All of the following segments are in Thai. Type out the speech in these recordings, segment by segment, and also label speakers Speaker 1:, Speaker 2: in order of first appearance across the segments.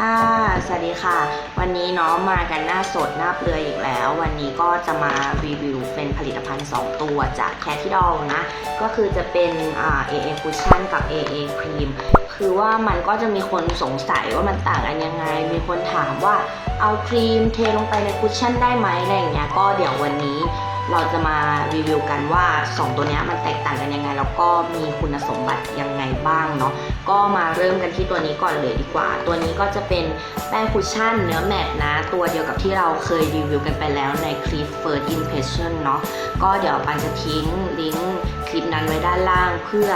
Speaker 1: ค่ะ สวัสดีค่ะ วันนี้เน้องมากันหน้าสดหน้าเปลือยอีกแล้ว วันนี้ก็จะมารีวิวเป็นผลิตภัณฑ์ 2 ตัวจากแคท i ดอลนะ ก็คือจะเป็นอ่า AA Cushion กับ AA Cream คือว่ามันก็จะมีคนสงสัยว่ามันต่างกันยังไง มีคนถามว่าเอาครีมเทลงไปในคุชชั่นได้ไหมอะไรอย่างเงี้ย ก็เดี๋ยววันนี้ เราจะมารีวิวกันว่า 2 ตัวนี้มันแตกต่างกันยังไง แล้วก็มีคุณสมบัติยังไงบ้างเนาะก็มาเริ่มกันที่ตัวนี้ก่อนเลยดีกว่า ตัวนี้ก็จะเป็นแป้งคุชชั่นเนื้อแมตต์นะ ตัวเดียวกับที่เราเคยรีวิวกันไปแล้วในคลิป First Impression เนาะก็เดี๋ยวปันจะทิ้งลิงก์คลิปนั้นไว้ด้านล่างเพื่อ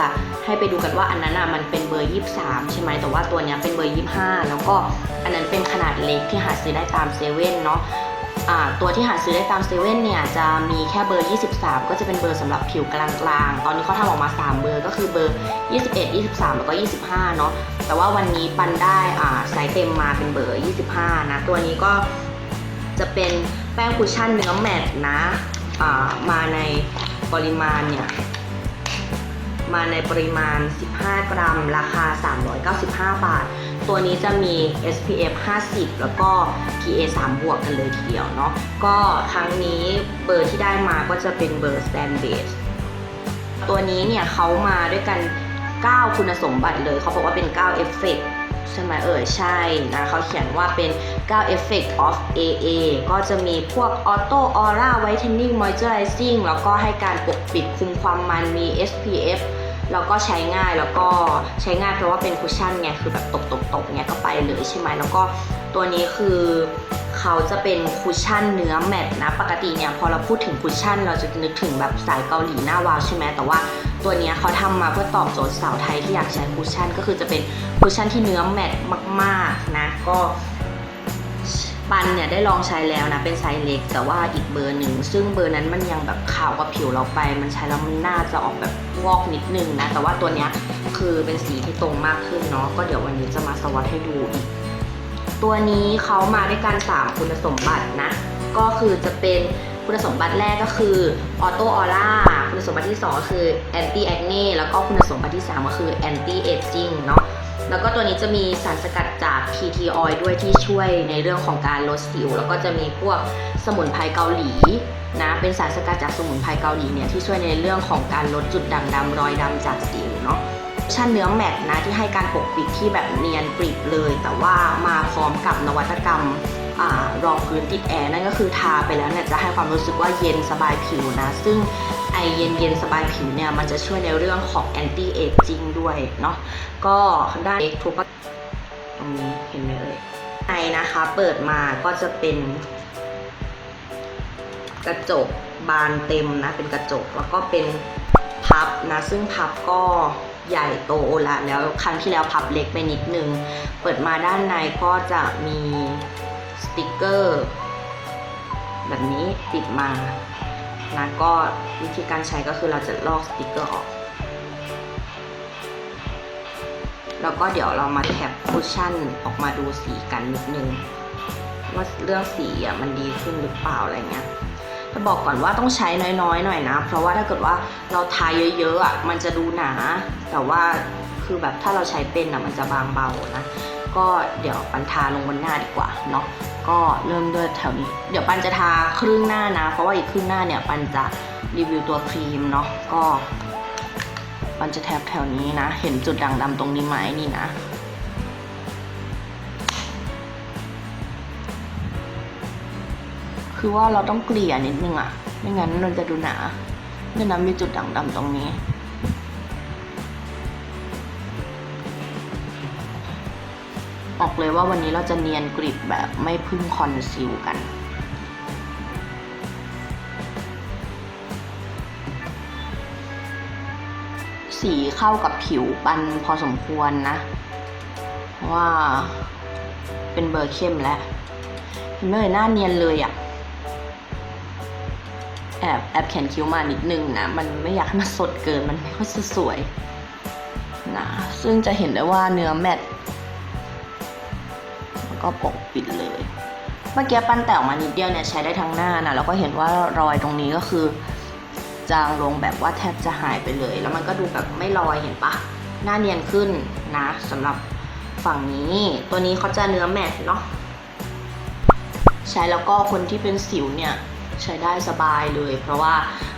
Speaker 1: ให้ไปดูกันว่าอันนั้นอะมันเป็นเบอร์ 23 ใช่ไหมแต่ว่าตัวนี้เป็นเบอร์ 25 แล้วก็อันนั้นเป็นขนาดเล็กที่หาซื้อได้ตามเซเว่นเนาะ ตัวที่หาซื้อได้ตามเซเว่นเนี่ยจะมีแค่เบอร์ 23 ก็จะเป็นเบอร์สำหรับผิวกลางๆ ตอนนี้เขาทำออกมา 3 เบอร์ก็คือเบอร์ 21 23 แล้วก็ 25 เนาะแต่ว่าวันนี้ปันได้อ่าไซส์เต็มมาเป็นเบอร์ 25 นะ ตัวนี้ก็จะเป็นแป้งคุชชั่นเนื้อแมตนะอ่ามาในปริมาณเนี่ยมาในปริมาณ 15 กรัม ราคา 395 บาท ตัวนี้จะมี SPF 50 แล้วก็ PA 3บวกกันเลยทีเดียวเนาะก็ครั้งนี้เบอร์ที่ได้มาก็จะเป็นเบอร์ Stand Base ตัวนี้เนี่ยเขามาด้วยกัน 9 คุณสมบัติเลย เขาบอกว่าเป็น 9 Effect ใช่ไหมเอ่ยใช่นะเขาเขียนว่าเป็น 9 Effect of AA ก็จะมีพวก Auto Aura Whitening Moisturizing แล้วก็ให้การปกปิดคุมความมันมี SPF แล้วก็ใช้ง่ายแล้วก็ใช้ง่ายเพราะว่าเป็นคุชชั่นไงคือแบบตบๆๆเนี่ยก็ไปเลยใช่ไหมแล้วก็ตัวนี้คือเขาจะเป็นคุชชั่นเนื้อแมตต์นะ ปกติเนี่ยพอเราพูดถึงคุชชั่น เราจะนึกถึงแบบสายเกาหลีหน้าวาวใช่ไหมแต่ว่าตัวนี้เขาทำมาเพื่อตอบโจทย์สาวไทยที่อยากใช้คุชชั่น ก็คือจะเป็นคุชชั่นที่เนื้อแมตต์มากๆนะก็ ปันเนี่ยได้ลองใช้แล้วนะเป็นไซส์เล็ก แต่ว่าอีกเบอร์หนึ่ง ซึ่งเบอร์นั้นมันยังแบบขาวกับผิวเราไป มันใช้แล้วมันน่าจะออกแบบวอกนิดนึงนะ แต่ว่าตัวเนี้ยคือเป็นสีที่ตรงมากขึ้นเนาะก็เดี๋ยววันนี้จะมาสวัสดให้ดูอีกตัวนี้เขามาด้วยกัน3คุณสมบัตินะ ก็คือจะเป็นคุณสมบัติแรกก็คือออโตออร่าคุณสมบัติที่ 2 ก็คือแอนตี้แอคเน่แล้วก็คุณสมบัติที่ 3 ก็คือแอนตี้เอจจิ้งเนาะ แล้วก็ตัวนี้จะมีสารสกัดจาก PT oil ด้วยที่ช่วยในเรื่องของการลดสิว แล้วก็จะมีพวกสมุนไพรเกาหลีนะ เป็นสารสกัดจากสมุนไพรเกาหลีเนี่ยที่ช่วยในเรื่องของการลดจุดด่างดำรอยดำจากสิวเนาะชั้นเนื้อแมตต์นะที่ให้การปกปิดที่แบบเนียนกริบเลย แต่ว่ามาพร้อมกับนวัตกรรม รองพื้นติดแอร์นั่นก็คือทาไปแล้วเนี่ยจะให้ความรู้สึกว่าเย็นสบายผิวนะ ซึ่งไอเย็นเย็นสบายผิวเนี่ยมันจะช่วยในเรื่องของ anti aging ด้วยเนาะก็ได้เอ็กทูปตรงนี้เห็นไหมเอ่ยในนะคะเปิดมาก็จะเป็นกระจกบานเต็มนะเป็นกระจกแล้วก็เป็นพับนะ ซึ่งพับก็ใหญ่โตละแล้วครั้งที่แล้วพับเล็กไปนิดนึง เปิดมาด้านในก็จะมี ติกเกอร์ แบบนี้ติดมานะก็วิธีการใช้ก็คือเราจะลอกสติกเกอร์ออก แล้วก็เดี๋ยวเรามาแท็บคุชชั่นออกมาดูสีกันนิดนึง ว่าเรื่องสีอะมันดีขึ้นหรือเปล่าอะไรเงี้ยจะบอกก่อนว่าต้องใช้น้อยๆหน่อยนะ เพราะว่าถ้าเกิดว่าเราทาเยอะๆอะมันจะดูหนา แต่ว่าคือแบบถ้าเราใช้เป็นอะมันจะบางเบานะ ก็เดี๋ยวปันทาลงบนหน้าดีกว่าเนาะ ก็เริ่มด้วยแถวนี้ เดี๋ยวปันจะทาครึ่งหน้านะ เพราะว่าอีกครึ่งหน้าเนี่ยปันจะรีวิวตัวครีมเนาะก็มันจะแทบแถวนี้นะ เห็นจุดด่างดำตรงนี้ไหมนี่นะคือว่าเราต้องเกลี่ยนิดนึงอะไม่งั้นมันจะดูหนาเนี่ยนะมีจุดด่างดำตรงนี้ ออกเลยว่าวันนี้เราจะเนียนกริบแบบไม่พึ่งคอนซีลกันสีเข้ากับผิวปันพอสมควรนะเพราะว่าเป็นเบอร์เข้มแล้วเห็นไหมเอ่ยหน้าเนียนเลยอะแอบแอบเขียนคิ้วมานิดนึงนะมันไม่อยากให้มันสดเกินมันไม่ค่อยจะสวยนะซึ่งจะเห็นได้ว่าเนื้อแมต ก็ปกปิดเลย เมื่อกี้ปั้นแต่ออกมานิดเดียวเนี่ยใช้ได้ทั้งหน้านะแล้วก็เห็นว่ารอยตรงนี้ก็คือ จางลงแบบว่าแทบจะหายไปเลย แล้วมันก็ดูแบบไม่ลอยเห็นปะหน้าเนียนขึ้นนะสำหรับฝั่งนี้ ตัวนี้เขาจะเนื้อแมตเนาะใช้แล้วก็คนที่เป็นสิวเนี่ยใช้ได้สบายเลย เพราะว่า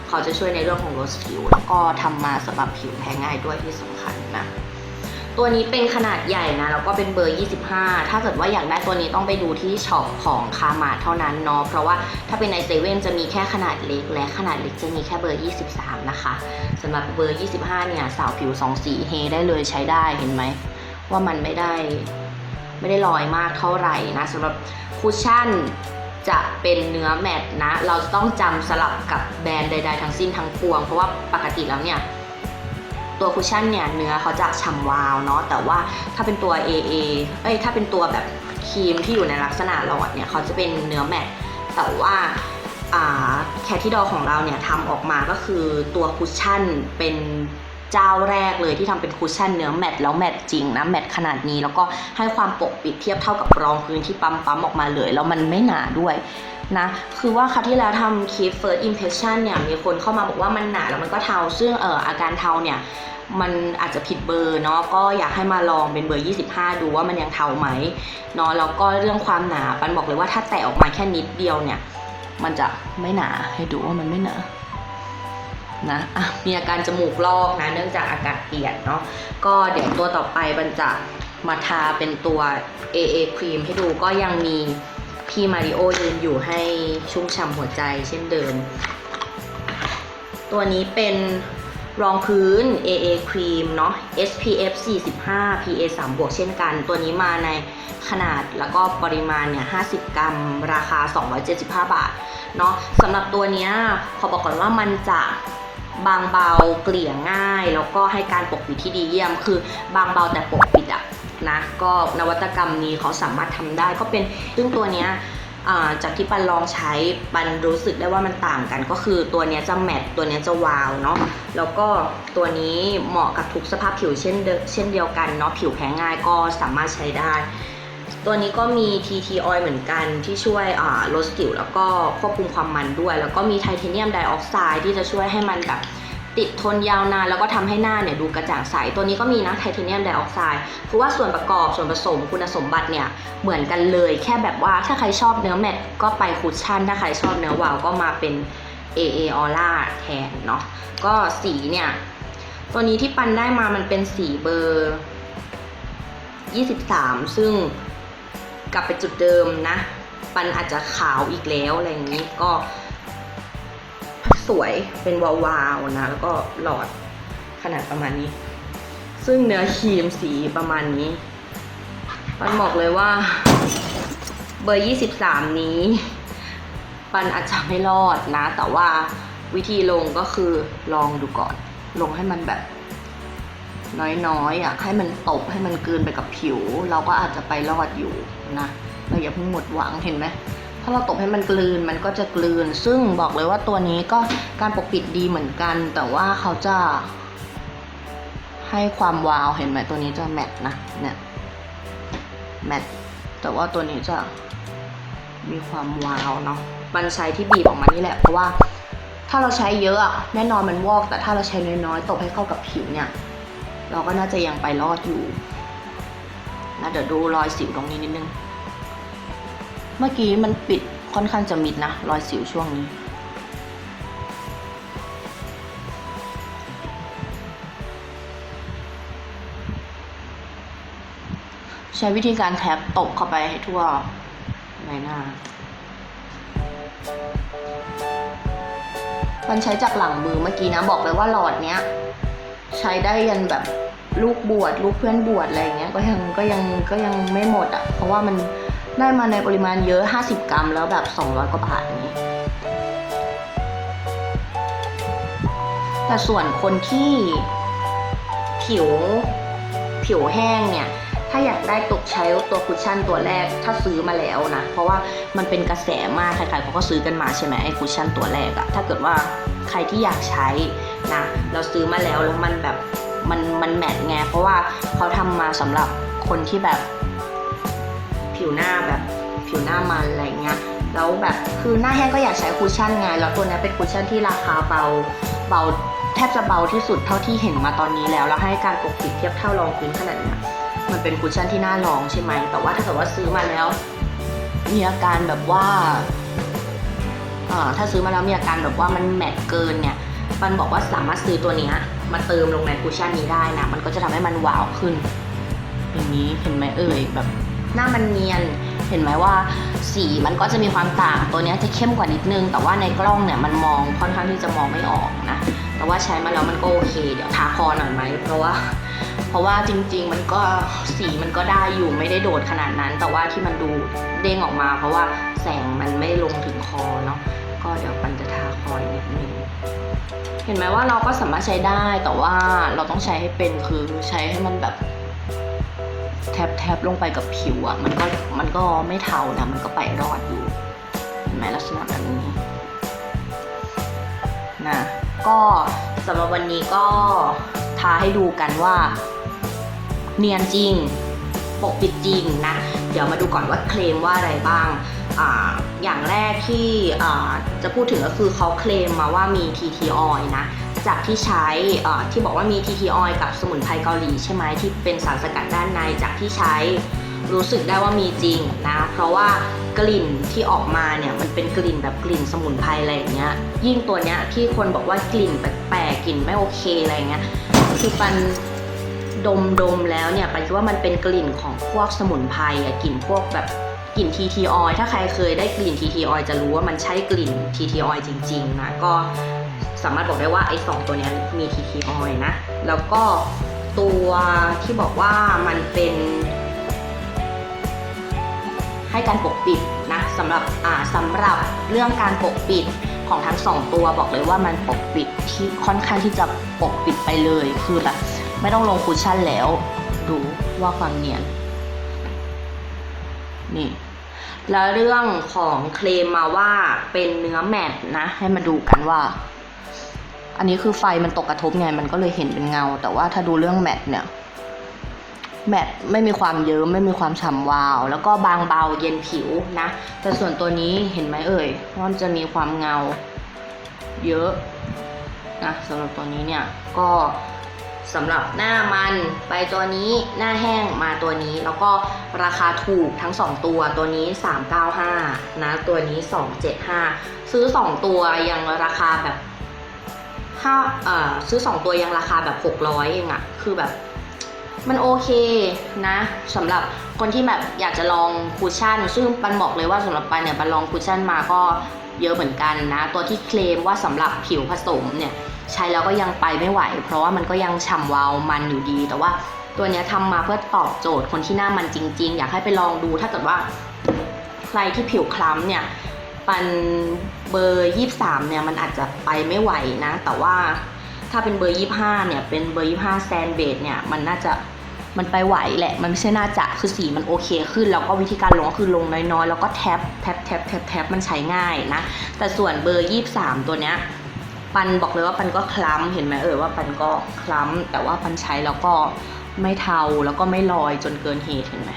Speaker 1: เขาจะช่วยในเรื่องของลดสิว แล้วก็ทำมาสำหรับผิวแพ้ง่ายด้วยที่สำคัญนะ ตัวนี้เป็นขนาดใหญ่นะแล้วก็เป็นเบอร์ 25 ถ้าเกิดว่าอยากได้ตัวนี้ต้องไปดูที่ช็อปของคามาเท่านั้นเนาะเพราะว่าถ้าเป็นในเซเว่นจะมีแค่ขนาดเล็ก และขนาดเล็กจะมีแค่เบอร์ 23 นะคะสำหรับเบอร์ 25 เนี่ยสาวผิวสองสีเฮได้เลยใช้ได้เห็นไหม ว่ามันไม่ได้ไม่ได้ลอยมากเท่าไหร่นะสำหรับคุชชั่นจะเป็นเนื้อแมตต์นะ เราจะต้องจำสลับกับแบรนด์ใด ๆ ทั้งสิ้นทั้งปวง เพราะว่าปกติแล้วเนี่ย ตัวคุชชั่นเนี่ยเนื้อเขาจะฉ่ำวาวเนาะแต่ว่าถ้าเป็นตัว AA เอ้ยถ้าเป็นตัวแบบครีมที่อยู่ในลักษณะหลอดเนี่ยเขาจะเป็นเนื้อแมตต์แต่ว่าแคทที่ดอของเราเนี่ยทำออกมาก็คือตัวคุชชั่นเป็นเจ้าแรกเลยที่ทำเป็นคุชชั่นเนื้อแมตต์แล้วแมตต์จริงนะแมตต์ขนาดนี้แล้วก็ให้ความปกปิดเทียบเท่ากับรองพื้นที่ปั๊มปั๊มออกมาเลยแล้วมันไม่หนาด้วย นะคือว่าคราวที่แล้วทำคลิป first impression เนี่ยมีคนเข้ามาบอกว่ามันหนาแล้วมันก็เทาซึ่งเอออาการเทาเนี่ยมันอาจจะผิดเบอร์เนาะก็อยากให้มาลองเป็นเบอร์ 25 ดูว่ามันยังเทาไหมเนาะแล้วก็เรื่องความหนาปันบอกเลยว่าถ้าแตะออกมาแค่นิดเดียวเนี่ยมันจะไม่หนาให้ดูว่ามันไม่หนานะอะมีอาการจมูกลอกนะเนื่องจากอากาศเปลี่ยนเนาะก็เดี๋ยวตัวต่อไปบันจะมาทาเป็นตัว AA ครีมให้ดูก็ยังมี พี่มาริโอยืนอยู่ให้ชุ่มฉ่ำหัวใจเช่นเดิม ตัวนี้เป็นรองพื้น AA ครีมเนาะ SPF 45 PA 3บวกเช่นกัน ตัวนี้มาในขนาดแล้วก็ปริมาณเนี่ย 50 กรัม ราคา 275 บาท เนาะสำหรับตัวเนี้ยขอบอกก่อนว่ามันจะบางเบาเกลี่ยง่าย แล้วก็ให้การปกปิดที่ดีเยี่ยม คือบางเบาแต่ปกปิดอะ นะก็นวัตกรรมนี้เขาสามารถทำได้ก็เป็นซึ่งตัวเนี้ยจากที่ปันลองใช้ปันรู้สึกได้ว่ามันต่างกัน ก็คือตัวนี้จะแมตต์ตัวนี้จะวาวเนาะแล้วก็ตัวนี้เหมาะกับทุกสภาพผิวเช่นเช่นเดียวกันเนาะผิวแพ้ง่ายก็สามารถใช้ได้ ตัวนี้ก็มี TT oil เหมือนกันที่ช่วยลดสิวแล้วก็ควบคุมความมันด้วย แล้วก็มีไทเทเนียมไดออกไซด์ที่จะช่วยให้มันแบบ ติดทนยาวนานแล้วก็ทำให้หน้าเนี่ยดูกระจ่างใส ตัวนี้ก็มีนะไทเทเนียมไดออกไซด์คือว่าส่วนประกอบส่วนผสมคุณสมบัติเนี่ยเหมือนกันเลย แค่แบบว่าถ้าใครชอบเนื้อแมตก็ไปคุชชั่น ถ้าใครชอบเนื้อวาวก็มาเป็น AA Aura แทนเนาะก็สีเนี่ยตัวนี้ที่ปันได้มามันเป็นสีเบอร์ 23 ซึ่งกลับไปจุดเดิมนะ ปันอาจจะขาวอีกแล้วอะไรอย่างนี้ก็ สวยเป็นวาวๆนะ แล้วก็หลอดขนาดประมาณนี้ ซึ่งเนื้อครีมสีประมาณนี้ปันบอกเลยว่า เบอร์ 23 นี้ ปันอาจจะไม่รอดนะ แต่ว่าวิธีลงก็คือลองดูก่อน ลงให้มันแบบ น้อยๆอะให้มันตบให้มันเกลืนไปกับผิว เราก็อาจจะไปรอดอยู่นะเราอย่าเพิ่งหมดหวังเห็นไหม ถ้าเราตบให้มันกลืนมันก็จะกลืน ซึ่งบอกเลยว่าตัวนี้ก็การปกปิดดีเหมือนกัน แต่ว่าเขาจะให้ความวาวเห็นไหมตัวนี้จะแมตต์นะเนี่ยแมตต์แต่ว่าตัวนี้จะมีความวาวเนาะมันใช้ที่บีบออกมานี่แหละเพราะว่าถ้าเราใช้เยอะอะแน่นอนมันวอก แต่ถ้าเราใช้น้อยๆตบให้เข้ากับผิวเนี่ย เราก็น่าจะยังไปรอดอยู่นะเดี๋ยวดูรอยสิวตรงนี้นิดนึง เมื่อกี้มันปิดค่อนข้างจะมิดนะ รอยสิวช่วงนี้ ใช้วิธีการแท็บตบเข้าไปให้ทั่วใบหน้า มันใช้จากหลังมือเมื่อกี้นะ บอกเลยว่าหลอดเนี้ย ใช้ได้ยันแบบลูกบวชลูกเพื่อนบวชอะไรอย่างเงี้ยก็ยังก็ยังก็ยังไม่หมดอะ เพราะว่ามัน ได้มาในปริมาณเยอะ 50 กรัม แล้วแบบ 200 กว่าบาทนี้ แต่ส่วนคนที่ผิวผิวแห้งเนี่ย ถ้าอยากได้ตกใช้ตัวคุชชั่นตัวแรก ถ้าซื้อมาแล้วนะ เพราะว่ามันเป็นกระแสมาก ใครๆเขาก็ซื้อกันมาใช่ไหมไอ้คุชชั่นตัวแรกอะถ้าเกิดว่าใครที่อยากใช้นะ เราซื้อมาแล้วแล้วมันแบบมันมันแมทไง เพราะว่าเขาทำมาสำหรับคนที่แบบ ผิวหน้าแบบผิวหน้ามันอะไรเงี้ยแล้วแบบคือหน้าแห้งก็อยากใช้คุชชั่นไงแล้วตัวนี้เป็นคุชชั่นที่ราคาเบาเบาแทบจะเบาที่สุดเท่าที่เห็นมาตอนนี้แล้วแล้วให้การปกปิดเทียบเท่ารองพื้นขนาดเนี้ยมันเป็นคุชชั่นที่น่าลองใช่ไหมแต่ว่าถ้าเกิดว่าซื้อมาแล้ว มีอาการแบบว่าอ่าถ้าซื้อมาแล้วมีอาการแบบว่ามันแมตต์เกินเนี่ยปันบอกว่าสามารถซื้อตัวเนี้ยมาเติมลงในคุชชั่นนี้ได้นะมันก็จะทำให้มันวาวขึ้นอย่างนี้เห็นไหมเอ่ยแบบ หน้ามันเนียน เห็นไหมว่าสีมันก็จะมีความต่างตัวนี้จะเข้มกว่านิดนึง แต่ว่าในกล้องเนี่ยมันมองค่อนข้างที่จะมองไม่ออกนะ แต่ว่าใช้มาแล้วมันก็โอเค เดี๋ยวทาคอหน่อยไหมเพราะว่า เพราะว่าจริง ๆ มันก็สีมันก็ได้อยู่ไม่ได้โดดขนาดนั้น แต่ว่าที่มันดูเด้งออกมา เพราะว่าแสงมันไม่ลงถึงคอเนาะก็เดี๋ยวปันจะทาคอนิดนึงเห็นไหมว่าเราก็สามารถใช้ได้แต่ว่าเราต้องใช้ให้เป็นคือใช้ให้มันแบบ แทบแทบลงไปกับผิวอะ่ะมันก็มันก็ไม่เทานะมันก็ไปรอดอยู่เห็นไหมลักษณะแบบนี้นะก็สำหรับวันนี้ก็ทาให้ดูกันว่า เนียนจริง ปกปิดจริงนะ เดี๋ยวมาดูก่อนว่าเคลมว่าอะไรบ้างอ่า อย่างแรกที่จะพูดถึงก็คือเขาเคลมมาว่ามี TT oil นะจากที่ใช้ที่บอกว่ามี TT oil กับสมุนไพรเกาหลีใช่ไหมที่เป็นสารสกัดด้านในจากที่ใช้รู้สึกได้ว่ามีจริงนะเพราะว่ากลิ่นที่ออกมาเนี่ยมันเป็นกลิ่นแบบกลิ่นสมุนไพรอะไรอย่างเงี้ยยิ่งตัวเนี้ยที่คนบอกว่ากลิ่นแปลกๆกลิ่นไม่โอเคอะไรเงี้ยคือปันดมดมแล้วเนี่ยปันคิดว่ามันเป็นกลิ่นของพวกสมุนไพรกลิ่นพวกแบบ กลิ่น TT oil ถ้าใครเคยได้กลิ่น TT oil จะรู้ว่ามันใช่กลิ่น TT oil จริงๆนะก็สามารถบอกได้ว่าไอ้สองตัวนี้มี TT oil นะ แล้วก็ตัวที่บอกว่ามันเป็น ให้การปกปิดนะสำหรับอ่าสำหรับเรื่องการปกปิดของทั้งสองตัวบอกเลยว่ามันปกปิดที่ค่อนข้างที่จะปกปิดไปเลย คือแบบไม่ต้องลงคุชชั่นแล้ว ดูว่าความเนียนนี่ แล้วเรื่องของเคลมมาว่าเป็นเนื้อแมตต์นะ ให้มาดูกันว่า อันนี้คือไฟมันตกกระทบไงมันก็เลยเห็นเป็นเงา แต่ว่าถ้าดูเรื่องแมตต์เนี่ย แมตต์ไม่มีความเยิ้มไม่มีความฉ่ำวาว แล้วก็บางเบาเย็นผิวนะ แต่ส่วนตัวนี้เห็นไหมเอ่ยว่ามันจะมีความเงา เยอะนะสำหรับตัวนี้เนี่ยก็ สำหรับหน้ามันไปตัวนี้หน้าแห้งมาตัวนี้ แล้วก็ราคาถูกทั้ง 2 ตัวตัวนี้ 395 นะตัวนี้ 275 ซื้อ 2 ตัวยังราคาแบบถ้าเอ่อซื้อ 2 ตัวยังราคาแบบ 600 เองอะคือแบบมันโอเคนะสำหรับคนที่แบบอยากจะลองคุชชั่น ซึ่งปันบอกเลยว่าสำหรับปันเนี่ยปันลองคุชชั่นมาก็เยอะเหมือนกันนะ ตัวที่เคลมว่าสำหรับผิวผสมเนี่ย ใช้แล้วก็ยังไปไม่ไหว เพราะว่ามันก็ยังฉ่ำวาวมันอยู่ดี แต่ว่าตัวนี้ทำมาเพื่อตอบโจทย์คนที่หน้ามันจริง ๆ อยากให้ไปลองดูถ้าเกิดว่าใครที่ผิวคล้ำเนี่ยปันเบอร์ 23 เนี่ย มันอาจจะไปไม่ไหวนะ แต่ว่าถ้าเป็นเบอร์ 25 เนี่ย เป็นเบอร์ 25แซนเบดเนี่ย มันน่าจะมันไปไหวแหละ มันไม่ใช่น่าจะคือสีมันโอเคขึ้น แล้วก็วิธีการลงก็คือลงน้อยๆ แล้วก็แท็บแท็บแท็บแท็บแท็บมันใช้ง่ายนะ แต่ส่วนเบอร์ 23 ตัวเนี้ย ปันบอกเลยว่าปันก็คล้ำเห็นไหมเออว่าปันก็คล้ำแต่ว่าปันใช้แล้วก็ไม่เทาแล้วก็ไม่ลอยจนเกินเหตุเห็นไหม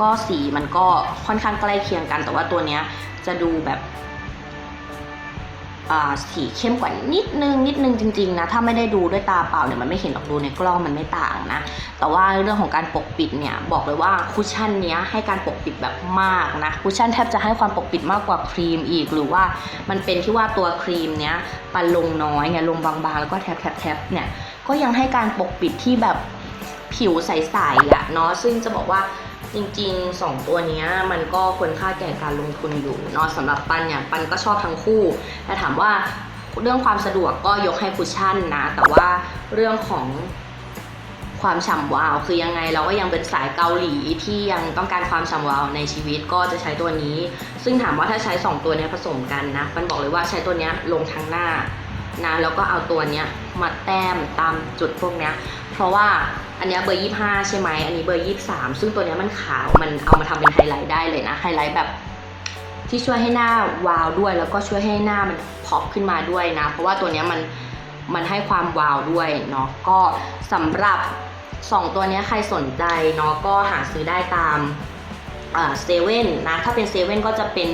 Speaker 1: ก็สีมันก็ค่อนข้างใกล้เคียงกัน แต่ว่าตัวเนี้ยจะดูแบบ สีเข้มกว่านิดนึงนิดนึงจริงๆนะถ้าไม่ได้ดูด้วยตาเปล่าเนี่ยมันไม่เห็นหรอกดูในกล้องมันไม่ต่างนะแต่ว่าเรื่องของการปกปิดเนี่ยบอกเลยว่าคุชชั่นเนี้ยให้การปกปิดแบบมากนะคุชชั่นแทบจะให้ความปกปิดมากกว่าครีมอีกหรือว่ามันเป็นที่ว่าตัวครีมเนี้ยปันลงน้อยไงลงบางๆ แล้วก็แทบแทบแทบเนี่ยก็ยังให้การปกปิดที่แบบผิวใสๆอะเนาะซึ่งจะบอกว่า จริงๆ 2 ตัวนี้มันก็ควรค่าแก่การลงทุนอยู่เนาะสำหรับปันเนี่ยปันก็ชอบทั้งคู่ แต่ถามว่าเรื่องความสะดวกก็ยกให้คุชชั่นนะ แต่ว่าเรื่องของความฉ่ำวาว คือยังไงเราก็ยังเป็นสายเกาหลีที่ยังต้องการความฉ่ำวาวในชีวิตก็จะใช้ตัวนี้ ซึ่งถามว่าถ้าใช้ 2 ตัวนี้ผสมกันนะมันบอกเลยว่าใช้ตัวนี้ลงทั้งหน้านะแล้วก็เอาตัวเนี้ยมาแต้มตามจุดพวกเนี้ย เพราะว่าอันนี้เบอร์ 25 ใช่ไหม อันนี้เบอร์ 23 ซึ่งตัวนี้มันขาว มันเอามาทำเป็นไฮไลท์ได้เลยนะ ไฮไลท์แบบที่ช่วยให้หน้าวาวด้วย แล้วก็ช่วยให้หน้ามันพอปขึ้นมาด้วยนะ เพราะว่าตัวนี้มันมันให้ความวาวด้วยเนาะ ก็สำหรับ 2 ตัวนี้ใครสนใจเนาะก็หาซื้อได้ตามเซเว่นนะ ถ้าเป็นเซเว่นก็จะเป็น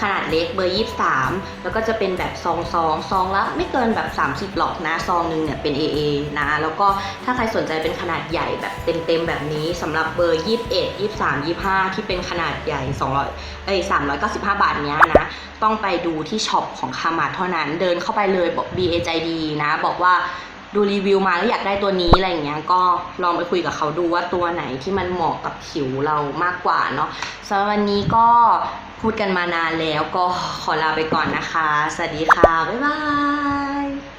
Speaker 1: ขนาดเล็กเบอร์ 23 แล้วก็จะเป็นแบบซองซองซองละไม่เกินแบบ 30หรอกนะซองหนึงเนี่ยเป็น AA นะแล้วก็ถ้าใครสนใจเป็นขนาดใหญ่แบบเต็มๆแบบนี้สำหรับเบอร์ 21 23 25 ที่เป็นขนาดใหญ่ 200เอ้ย395 บาทเนี้ยนะต้องไปดูที่ช็อปของคามาเท่านั้นเดินเข้าไปเลยบอก BA ใจดีนะบอกว่าดูรีวิวมาแล้วอยากได้ตัวนี้อะไรอย่างเงี้ยก็ลองไปคุยกับเขาดูว่าตัวไหนที่มันเหมาะกับผิวเรามากกว่าเนาะสำหรับวันนี้ก็ พูดกันมานานแล้วก็ขอลาไปก่อนนะคะ สวัสดีค่ะ บ๊ายบาย